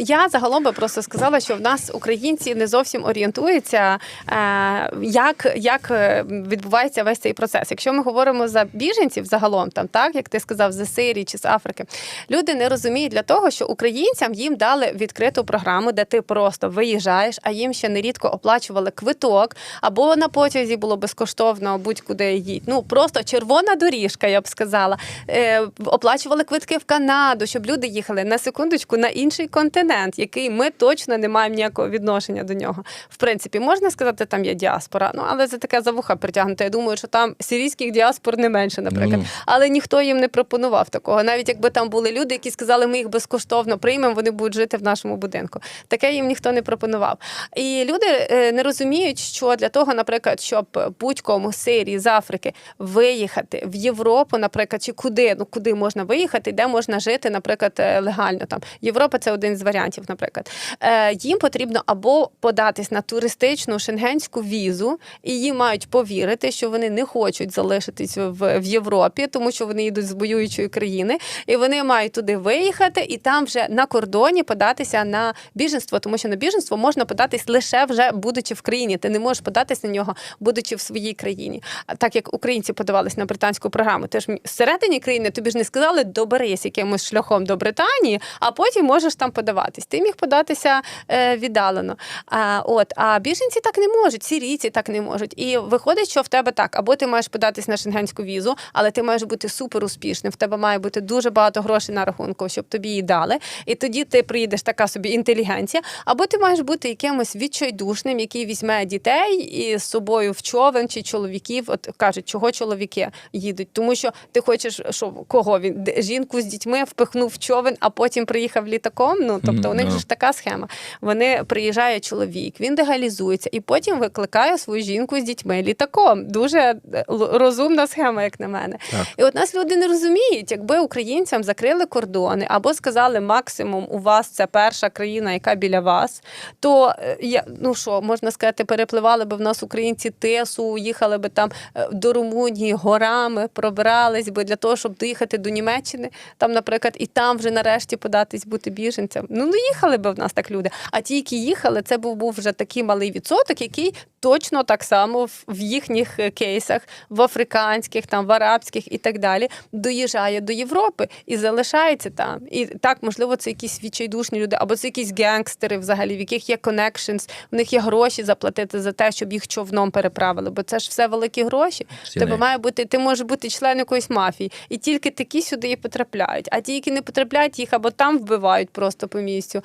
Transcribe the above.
я загалом би просто сказала, що в нас українці не зовсім орієнтуються, е, як, як е, відбувається весь цей процес. Якщо ми говоримо за біженців загалом, там так як ти сказав, з Сирії чи з Африки, люди не розуміють для того, що українцям їм дали відкриту програму, де ти просто виїжджаєш, а їм ще нерідко оплачували квиток, або на потязі було безкоштовно будь-куди їдь. Ну просто червона доріжка, я б сказала. Е, оплачували квитки в Канаду, щоб люди їхали на секундочку на інший континент, який ми точно не маємо ніякого відношення до нього. В принципі, можна сказати, там є діаспора. Ну але це таке за вуха притягнуте. Я думаю, що там сирійських діаспор не менше, наприклад. Ну. Але ніхто їм не пропонував такого. Навіть якби там були люди, які сказали, ми їх безкоштовно приймемо, вони будуть жити в нашому будинку. Таке їм ніхто не пропонував. І люди е, не розуміють, що для того, наприклад, щоб будь-кому з Сирії, з Африки виїхати в Європу, наприклад, чи куди, ну куди можна виїхати, де можна жити, наприклад, е, легально там. Європа це один з варіантів, наприклад. Е, їм потрібно або податись на туристичну шенгенську візу, і їм мають повірити, що вони не хочуть залишитись в, в Європі, тому що вони йдуть з воюючої країни, і вони мають туди виїхати, і там вже на кордоні податися на біженство, тому що на біженство можна податись лише вже будучи в країні. Ти не можеш податись на нього, будучи в своїй країні. Так як українці подавались на британську програму, ти ж всередині країни тобі ж не сказали доберись якимось шляхом до Британії, а потім можеш там подаватись. Ти міг податися е, віддалено. А, от, а біженці так не можуть, сірійці так не можуть. І виходить, що в тебе так, або ти маєш податись на шенгенську візу, але ти маєш бути супер успішним. В тебе має бути дуже багато грошей на рахунку, щоб тобі її дали. І тоді ти приїдеш така собі інтелігенція, або ти маєш бути якимось відчайдушним, який візьме дітей і з собою в човен чи чоловіків. От кажуть, чого чоловіки їдуть, тому що ти хочеш, що кого він жінку з дітьми впихнув в човен, а потім приїхав літаком. Ну тобто, у них же ж така схема. Вони приїжджає чоловік, він легалізується і потім викликає свою жінку з дітьми літаком. Дуже е, розумна схема, як на мене. Так. І от нас люди не розуміють, якби українцям закрили кордони або сказали максимум, у вас це перша країна, яка біля вас, то е, я ну що можна сказати, перепливали би в нас українці тису, їхали би там е, до Румунії горами, пробрались би для того, щоб доїхати до Німеччини, там, наприклад, і там вже нарешті податись бути біженцем. Ну не їхали би в нас так люди. А ті, які їхали, це був був вже такий малий відсоток, який точно так само в- в їхніх е, кейсах, в африканських, там в арабських і так далі, доїжджає до Європи і залишається там. І так, можливо, це якісь відчайдушні люди, або це якісь гангстери, взагалі, в яких є connections, в них є гроші заплатити за те, щоб їх човном переправили. Бо це ж все великі гроші. В Тебе має бути, ти можеш бути член якоїсь мафії, і тільки такі сюди і потрапляють. А ті, які не потрапляють, їх або там вбивають просто по місцю,